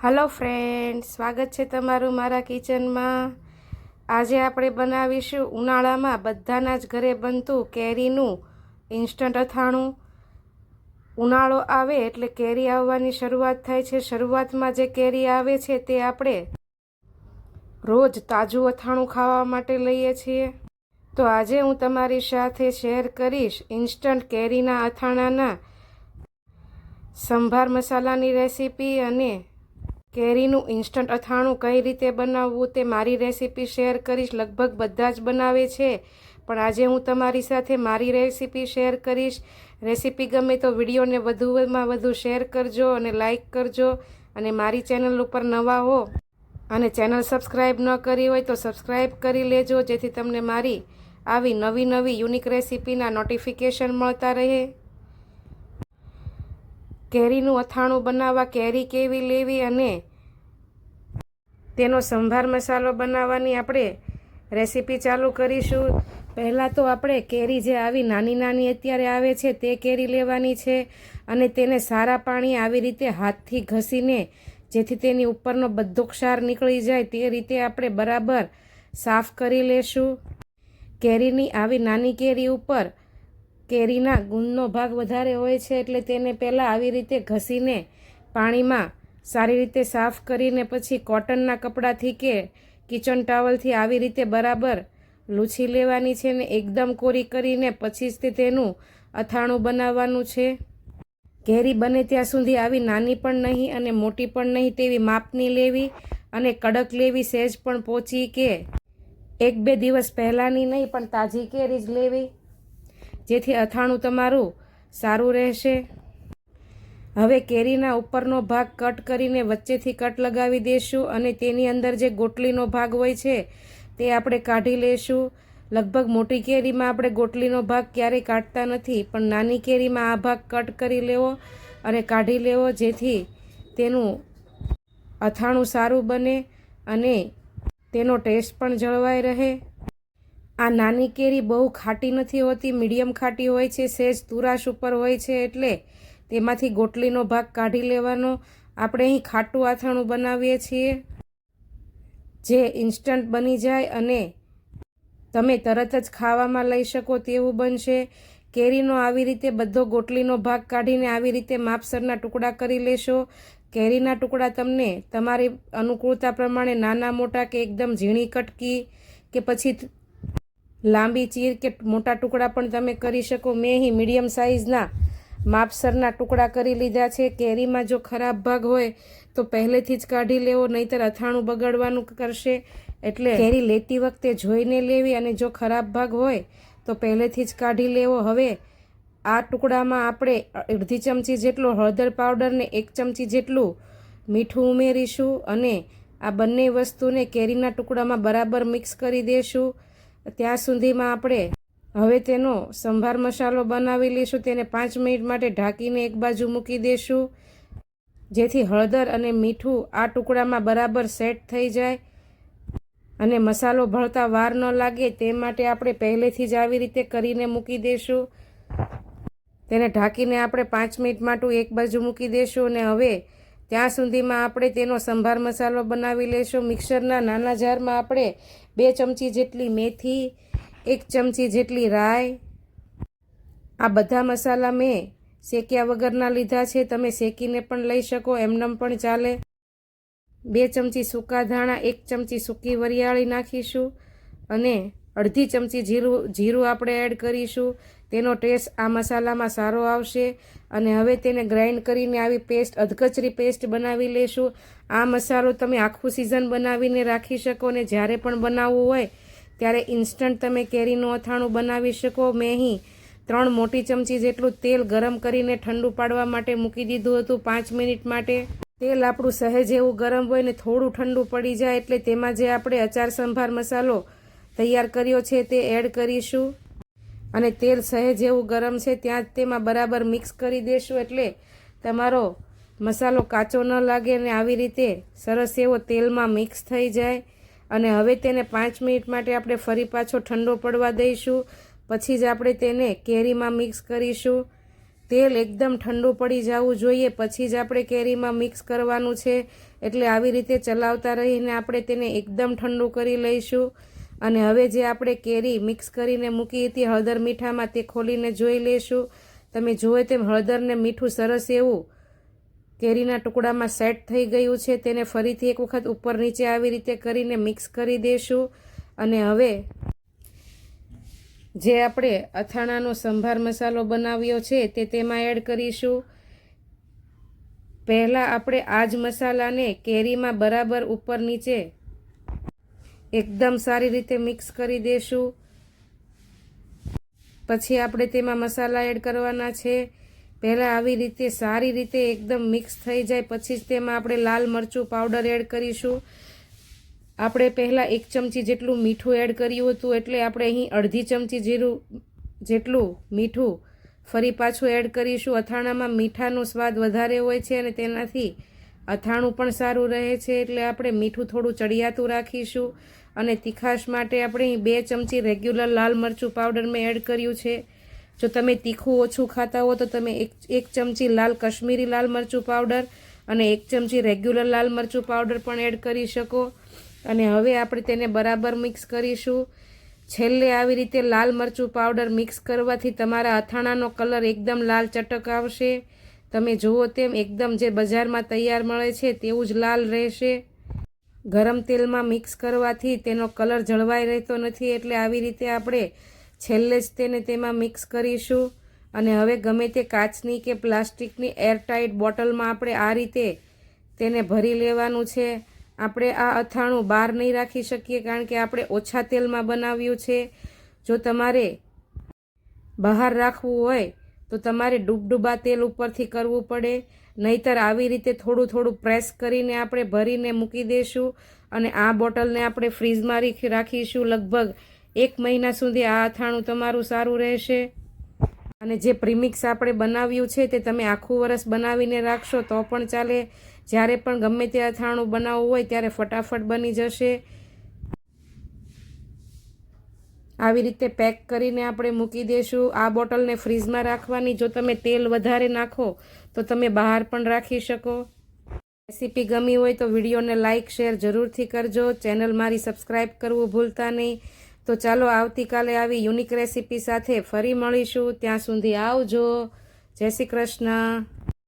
Hello friend સ્વાગત છે તમારું મારા કિચનમાં આજે આપણે બનાવીશું ઉનાળામાં બધાના જ ઘરે બનતું કેરીનું ઇન્સ્ટન્ટ અથાણું. ઉનાળો આવે એટલે કેરી આવવાની શરૂઆત થાય છે. શરૂઆતમાં જે કેરી આવે છે તે આપણે રોજ તાજું અથાણું ખાવા માટે લઈએ છીએ. તો આજે હું તમારી સાથે શેર કરીશ ઇન્સ્ટન્ટ કેરીના અથાણાના સંભાર મસાલાની રેસીપી અને કેરીનું ઇન્સ્ટન્ટ અથાણું કઈ રીતે બનાવવું તે મારી રેસીપી શેર કરીશ. લગભગ બધા જ બનાવે છે. પણ આજે હું તમારી સાથે મારી રેસીપી શેર કરીશ. રેસીપી ગમે તો વિડીયોને વધુમાં વધુ શેર કરજો અને લાઇક કરજો. અને મારી ચેનલ ઉપર નવા હો અને ચેનલ સબસ્ક્રાઈબ ન કરી હોય તો સબસ્ક્રાઈબ કરી લેજો, જેથી તમને મારી આવી નવી નવી યુનિક રેસીપીના નોટિફિકેશન મળતા રહે. કેરીનું અથાણું બનાવવા કેરી કેવી લેવી અને તેનો સંભાર મસાલો બનાવવાની આપણે રેસીપી ચાલુ કરીશું. પહેલાં તો આપણે કેરી જે આવી નાની નાની અત્યારે આવે છે તે કેરી લેવાની છે અને તેને સારા પાણી આવી રીતે હાથથી ઘસીને જેથી તેની ઉપરનો બધો ક્ષાર નીકળી જાય તે રીતે આપણે બરાબર સાફ કરી લેશું. કેરીની આવી નાની કેરી ઉપર કેરીના ગુણનો ભાગ વધારે હોય છે એટલે તેને પહેલાં આવી રીતે ઘસીને પાણીમાં સારી રીતે સાફ કરીને પછી કોટનના કપડાથી કે કિચન ટાવલથી આવી રીતે બરાબર લૂછી લેવાની છે ને એકદમ કોરી કરીને પછી જ તેનું અથાણું બનાવવાનું છે. કેરી બને ત્યાં સુધી આવી નાની પણ નહીં અને મોટી પણ નહીં તેવી માપની લેવી અને કડક લેવી સહેજ પણ પોચી કે એક બે દિવસ પહેલાંની નહીં પણ તાજી કેરી જ લેવી. જેથી અથાણું તમારું સારું રહેશે. હવે કેરીના ઉપરનો ભાગ કટ કરીને વચ્ચેથી કટ લગાવી દઈશું અને તેની અંદર જે ગોટલીનો ભાગ હોય છે, તે આપણે કાઢી લઈશું લગભગ મોટી કેરીમાં આપણે ગોટલીનો ભાગ ક્યારેય કાઢતા નથી, પણ નાની કેરીમાં આ ભાગ કટ કરી લેવો અને કાઢી લેવો જેથી તેનું અથાણું સારું બને અને તેનો ટેસ્ટ પણ જળવાઈ રહે. આ નાની કેરી બહુ ખાટી નથી હોતી, મીડિયમ ખાટી હોય છે સહેજ તુરાશ ઉપર હોય છે એટલે તેમાંથી ગોટલીનો ભાગ કાઢી લેવાનો. આપણે અહીં ખાટું આથાણું બનાવીએ છીએ. જે ઇન્સ્ટન્ટ બની જાય અને તમે તરત જ ખાવામાં લઈ શકો તેવું બનશે. કેરીનો આવી રીતે બધો ગોટલીનો ભાગ કાઢીને આવી રીતે માપસરના ટુકડા કરી લેશો. કેરીના ટુકડા તમને તમારી અનુકૂળતા પ્રમાણે નાના, મોટા કે એકદમ ઝીણી કટકી કે પછી લાંબી ચીર કે મોટા ટુકડા પણ તમે કરી શકો. મેં અહીં મીડિયમ સાઇઝના માપસરના ટુકડા કરી લીધા છે. કેરીમાં જો ખરાબ ભાગ હોય તો પહેલેથી જ કાઢી લેવો, નહીતર અથાણું બગાડવાનું કરશે. એટલે કેરી લેતી વખતે જોઈને લેવી અને જો ખરાબ ભાગ હોય તો પહેલેથી જ કાઢી લેવો. હવે આ ટુકડામાં આપણે અડધી ચમચી જેટલો હળદર પાવડરને એક ચમચી જેટલું મીઠું ઉમેરીશું અને આ બંને વસ્તુને કેરીના ટુકડામાં બરાબર મિક્સ કરી દઈશું ત્યાં સુધીમાં આપણે હવે તેનો સંભાર મસાલો બનાવી લઈશું. તેને પાંચ મિનિટ માટે ઢાંકીને એક બાજુ મૂકી દઈશું. જેથી હળદર અને મીઠું આ ટુકડામાં બરાબર સેટ થઈ જાય અને મસાલો ભળતા વાર ન લાગે. તે માટે આપણે પહેલેથી જ આવી રીતે કરીને મૂકી દઈશું. તેને ઢાંકીને આપણે પાંચ મિનિટ માટે એક બાજુ મૂકી દઈશું અને હવે ત્યાં સુધીમાં આપણે તેનો સંભાર મસાલો બનાવી લઈશું. મિક્સરના નાના જારમાં આપણે બે ચમચી જેટલી મેથી, એક ચમચી જેટલી રાઈ. આ બધા મસાલા મેં શેક્યા વગરના લીધા છે. તમે શેકીને પણ લઈ શકો, એમનેમ પણ ચાલે. બે ચમચી સૂકા ધાણા, એક ચમચી સૂકી વરિયાળી નાખીશું. અને અડધી ચમચી જીરું જીરું આપણે એડ કરીશું. તેનો ટેસ્ટ આ મસાલામાં સારો આવશે અને હવે તેને ગ્રાઇન્ડ કરીને આવી પેસ્ટ અધકચરી પેસ્ટ બનાવી લેશું. આ મસાલો તમે આખું સિઝન બનાવીને રાખી શકો ને જ્યારે પણ બનાવવું હોય, ત્યારે ઇન્સ્ટન્ટ તમે કેરીનું અથાણું બનાવી શકો. મેં ત્રણ મોટી ચમચી જેટલું તેલ ગરમ કરીને ઠંડુ પાડવા માટે મૂકી દીધું હતું પાંચ મિનિટ માટે. તેલ આપણું સહેજ એવું ગરમ હોય ને થોડું ઠંડુ પડી જાય એટલે તેમાં જે આપણે અચાર સંભાર મસાલો તૈયાર કર્યો છે તે એડ કરીશું. અને તેલ સહેજ એવું ગરમ છે ત્યાં જ તેમાં બરાબર મિક્સ કરી દેશું એટલે તમારો મસાલો કાચો ન લાગે અને આવી રીતે સરસ એવો તેલમાં મિક્સ થઈ જાય. અને હવે તેને પાંચ મિનિટ માટે આપણે ફરી પાછો ઠંડો પડવા દઈશું. પછી જ આપણે તેને કેરીમાં મિક્સ કરીશું. તેલ એકદમ ઠંડુ પડી જવું જોઈએ. પછી જ આપણે કેરીમાં મિક્સ કરવાનું છે. એટલે આવી રીતે ચલાવતા રહીને આપણે તેને એકદમ ઠંડુ કરી લઈશું. અને હવે જે આપણે કેરી મિક્સ કરીને મૂકી હતી હળદર મીઠામાં તે ખોલીને જોઈ લેશું તમે જુઓ તેમ હળદરને મીઠું સરસ એવું કેરીના ટુકડામાં સેટ થઈ ગયું છે. તેને ફરીથી એક વખત ઉપર નીચે આવી રીતે કરીને મિક્સ કરી દઈશું અને હવે જે આપણે અથાણાનો સંભાર મસાલો બનાવ્યો છે તે તેમાં એડ કરીશું. પહેલાં આપણે આ જ મસાલાને કેરીમાં બરાબર ઉપર નીચે એકદમ સારી રીતે મિક્સ કરી દઈશું પછી આપણે તેમાં મસાલા એડ કરવાના છે. પહેલાં આવી રીતે સારી રીતે એકદમ મિક્સ થઈ જાય, પછી જ તેમાં આપણે લાલ મરચું પાવડર એડ કરીશું. આપણે પહેલાં એક ચમચી જેટલું મીઠું એડ કર્યું હતું, એટલે આપણે અહીં અડધી ચમચી જીરું, જેટલું મીઠું ફરી પાછું એડ કરીશું. અથાણામાં મીઠાનો સ્વાદ વધારે હોય છે અને તેનાથી અથાણું પણ સારું રહે છે એટલે આપણે મીઠું થોડું ચડિયાતું રાખીશું. અને તીખાશ માટે આપણે બે ચમચી રેગ્યુલર લાલ મરચું પાવડર મેં એડ કર્યું છે. જો તમે તીખું ઓછું ખાતા હો તો તમે એક એક ચમચી લાલ કશ્મીરી લાલ મરચું પાવડર અને એક ચમચી રેગ્યુલર લાલ મરચું પાવડર પણ એડ કરી શકો. અને હવે આપણે તેને બરાબર મિક્સ કરીશું. છેલ્લે આવી રીતે લાલ મરચું પાવડર મિક્સ કરવાથી તમારા અથાણાનો કલર એકદમ લાલ ચટક આવશે. તમે જુઓ તેમ એકદમ જે બજારમાં તૈયાર મળે છે તેવું જ લાલ રહેશે. ગરમ તેલમાં મિક્સ કરવાથી તેનો કલર જળવાઈ રહેતો નથી એટલે આવી રીતે આપણે છેલ્લે જ તેને તેમાં મિક્સ કરીશું. અને હવે ગમે તે કાચની કે પ્લાસ્ટિકની એરટાઇટ બોટલમાં આપણે આ રીતે તેને ભરી લેવાનું છે. આપણે આ અથાણું બહાર નહીં રાખી શકીએ કારણ કે આપણે ઓછા તેલમાં બનાવ્યું છે. જો તમારે બહાર રાખવું હોય તો તમારે ડૂબડૂબા તેલ ઉપરથી કરવું પડે. નહીતર આવી રીતે થોડું થોડું પ્રેસ કરીને આપણે ભરીને મૂકી દઈશું અને આ બોટલને આપણે ફ્રીજમાં રાખીશું લગભગ એક મહિના સુધી. આ અથાણું તમારું સારું રહેશે. અને જે પ્રીમિક્સ આપણે બનાવ્યું છે તે તમે આખું વરસ બનાવીને રાખશો તો પણ ચાલે. જ્યારે પણ ગમે તે અથાણું બનાવવું હોય ત્યારે ફટાફટ બની જશે. આવી રીતે પેક કરીને આપણે મૂકી દઈશું આ બોટલને ફ્રીઝમાં રાખવાની. જો તમે તેલ વધારે નાખો, તો તમે બહાર પણ રાખી શકો. રેસીપી ગમી હોય તો વિડીયોને લાઇક શેર જરૂરથી કરજો. ચેનલ મારી સબસ્ક્રાઈબ કરવું ભૂલતા નહીં. તો ચાલો આવતીકાલે આવી યુનિક રેસીપી સાથે ફરી મળીશું. ત્યાં સુધી આવજો. જય શ્રી કૃષ્ણ.